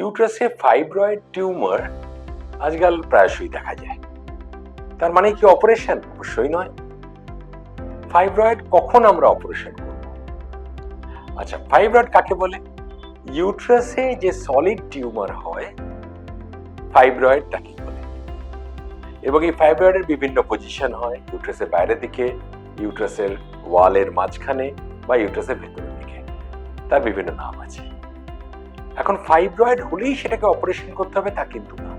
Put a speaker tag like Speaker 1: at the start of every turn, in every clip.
Speaker 1: ইউট্রাসে fibroid tumour আজকাল প্রায়শই দেখা যায়। তার মানে কি অপারেশন? অবশ্যই নয়। ফাইব্রয়েড কখন আমরা অপারেশন করব? আচ্ছা ফাইব্রয়েড কাকে বলে? ইউট্রাসে যে সলিড টিউমার হয় ফাইব্রয়েড তাকে বলে? এবং এই ফাইব্রয়েডের বিভিন্ন পজিশন হয়, ইউট্রাসের বাইরের দিকে, ইউট্রাসের ওয়ালের মাঝখানে বা ইউট্রাসের ভেতরের দিকে। তার বিভিন্ন নাম আছে। এখন ফাইব্রয়েড হলেই সেটাকে অপারেশন করতে হবে, তা কিন্তু না।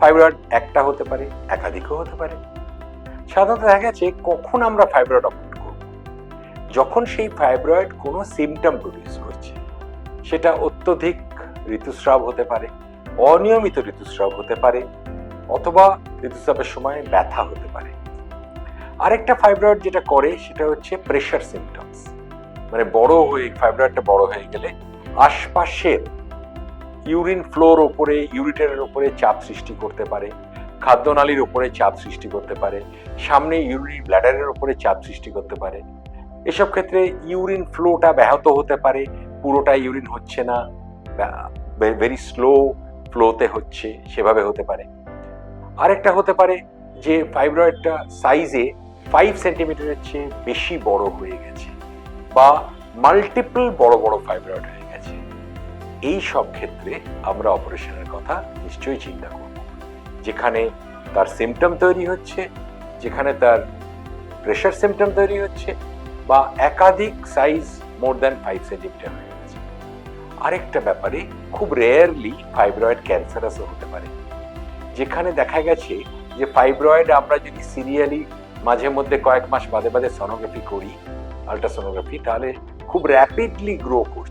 Speaker 1: ফাইব্রয়েড একটা হতে পারে, একাধিকও হতে পারে। সাধারণত দেখা গেছে কখন আমরা ফাইব্রয়েড অপারেট করব। যখন সেই ফাইব্রয়েড কোনো সিমটম প্রডিউস করছে, সেটা অত্যধিক ঋতুস্রাব হতে পারে, অনিয়মিত ঋতুস্রাব হতে পারে, অথবা ঋতুস্রাবের সময় ব্যথা হতে পারে। আরেকটা ফাইব্রয়েড যেটা করে, সেটা হচ্ছে প্রেশার সিমটমস মানে বড় হয়ে ফাইব্রয়েডটা বড় হয়ে গেলে আশপাশের ইউরিন ফ্লোর ওপরে ইউরিটারের ওপরে চাপ সৃষ্টি করতে পারে, খাদ্যনালীর ওপরে চাপ সৃষ্টি করতে পারে, সামনে ইউরিন ব্ল্যাডারের ওপরে চাপ সৃষ্টি করতে পারে। এসব ক্ষেত্রে ইউরিন ফ্লোটা ব্যাহত হতে পারে পুরোটা ইউরিন হচ্ছে না ভেরি স্লো ফ্লোতে হচ্ছে, সেভাবে হতে পারে। আরেকটা হতে পারে যে ফাইব্রয়েডটা সাইজে ফাইভ সেন্টিমিটারের চেয়ে বেশি বড় হয়ে গেছে, বা মাল্টিপল বড় বড় ফাইব্রয়েড হয়ে এই সব ক্ষেত্রে আমরা অপারেশনের কথা নিশ্চয়ই চিন্তা করব। যেখানে তার সিমটম তৈরি হচ্ছে, যেখানে তার প্রেশার সিমটম তৈরি হচ্ছে বা একাধিক size more than five centimetre হয়ে গেছে। আরেকটা ব্যাপারে খুব রেয়ারলি ফাইব্রয়েড ক্যান্সারাসও হতে পারে। যেখানে দেখা গেছে যে ফাইব্রয়েড আমরা যদি সিরিয়ালি মাঝে মধ্যে কয়েক মাস বাদে বাদে সোনোগ্রাফি করি আলট্রাসোনোগ্রাফি তাহলে খুব র্যাপিডলি গ্রো করছে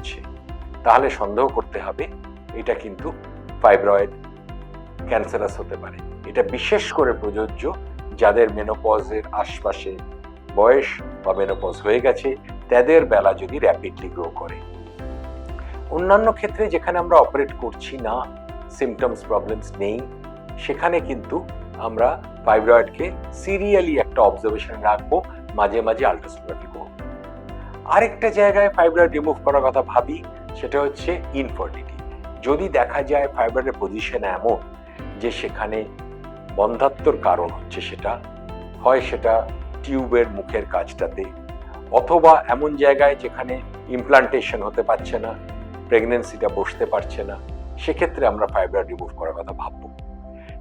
Speaker 1: তাহলে সন্দেহ করতে হবে, এটা কিন্তু ফাইব্রয়েড ক্যান্সারাস হতে পারে। এটা বিশেষ করে প্রযোজ্য যাদের মেনোপজের আশপাশে বয়স বা মেনোপজ হয়ে গেছে, তাদের বেলা যদি র্যাপিডলি গ্রো করে। অন্যান্য ক্ষেত্রে যেখানে আমরা অপারেট করছি না সিমটমস প্রবলেমস নেই, সেখানে কিন্তু আমরা ফাইব্রয়েডকে সিরিয়ালি একটা অবজারভেশন রাখব, মাঝে মাঝে আলট্রাসোনোগ্রাফি করব আরেকটা জায়গায় ফাইব্রয়েড রিমুভ করার কথা ভাবি সেটা হচ্ছে ইনফার্টিলিটি যদি দেখা যায় ফাইবারের পজিশন এমন যে সেখানে বন্ধাত্মর কারণ হচ্ছে সেটা, হয় সেটা টিউবের মুখের কাজটাতে, অথবা এমন জায়গায় যেখানে ইমপ্লান্টেশন হতে পারছে না প্রেগনেন্সিটা বসতে পারছে না, সেক্ষেত্রে আমরা ফাইব্রয়েড রিমুভ করার কথা ভাববো।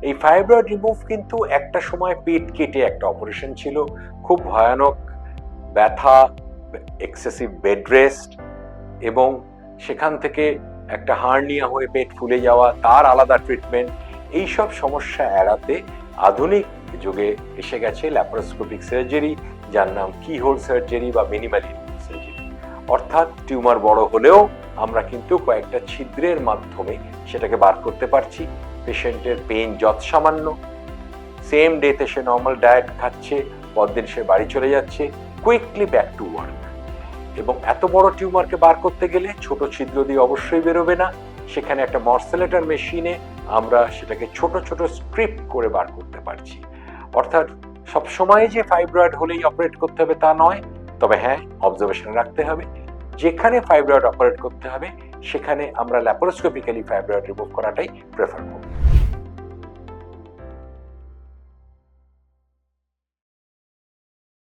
Speaker 1: এই ফাইব্রয়েড রিমুভ কিন্তু একটা সময় পেট কেটে একটা অপারেশন ছিল, খুব ভয়ানক ব্যথা এক্সেসিভ বেড রেস্ট এবং সেখান থেকে একটা হার্নিয়া হয়ে পেট ফুলে যাওয়া, তার আলাদা ট্রিটমেন্ট এই সব সমস্যা এড়াতে আধুনিক যুগে এসে গেছে ল্যাপারোস্কোপিক সার্জারি যার নাম কি হোল সার্জারি বা মিনিমালি সার্জারি অর্থাৎ টিউমার বড় হলেও আমরা কিন্তু কয়েকটা ছিদ্রের মাধ্যমে সেটাকে বার করতে পারছি। পেশেন্টের পেন যত সামান্য। সেম ডেতে সে নর্মাল ডায়েট খাচ্ছে, পরদিন সে বাড়ি চলে যাচ্ছে। কুইকলি ব্যাক টু ওয়ার্ক এবং এত বড় টিউমারকে বার করতে গেলে ছোট ছিদ্র দিয়ে অবশ্যই বেরোবে না। সেখানে একটা মর্সেলেটার মেশিনে আমরা সেটাকে ছোট ছোট স্ট্রিপ করে বার করতে পারছি। অর্থাৎ সবসময় যে ফাইব্রয়েড হলেই অপারেট করতে হবে তা নয়, তবে হ্যাঁ অবজারভেশন রাখতে হবে। যেখানে ফাইব্রয়েড অপারেট করতে হবে, সেখানে আমরা ল্যাপারোস্কোপিক্যালি ফাইব্রয়েড রিমুভ করাটাই প্রেফার করব।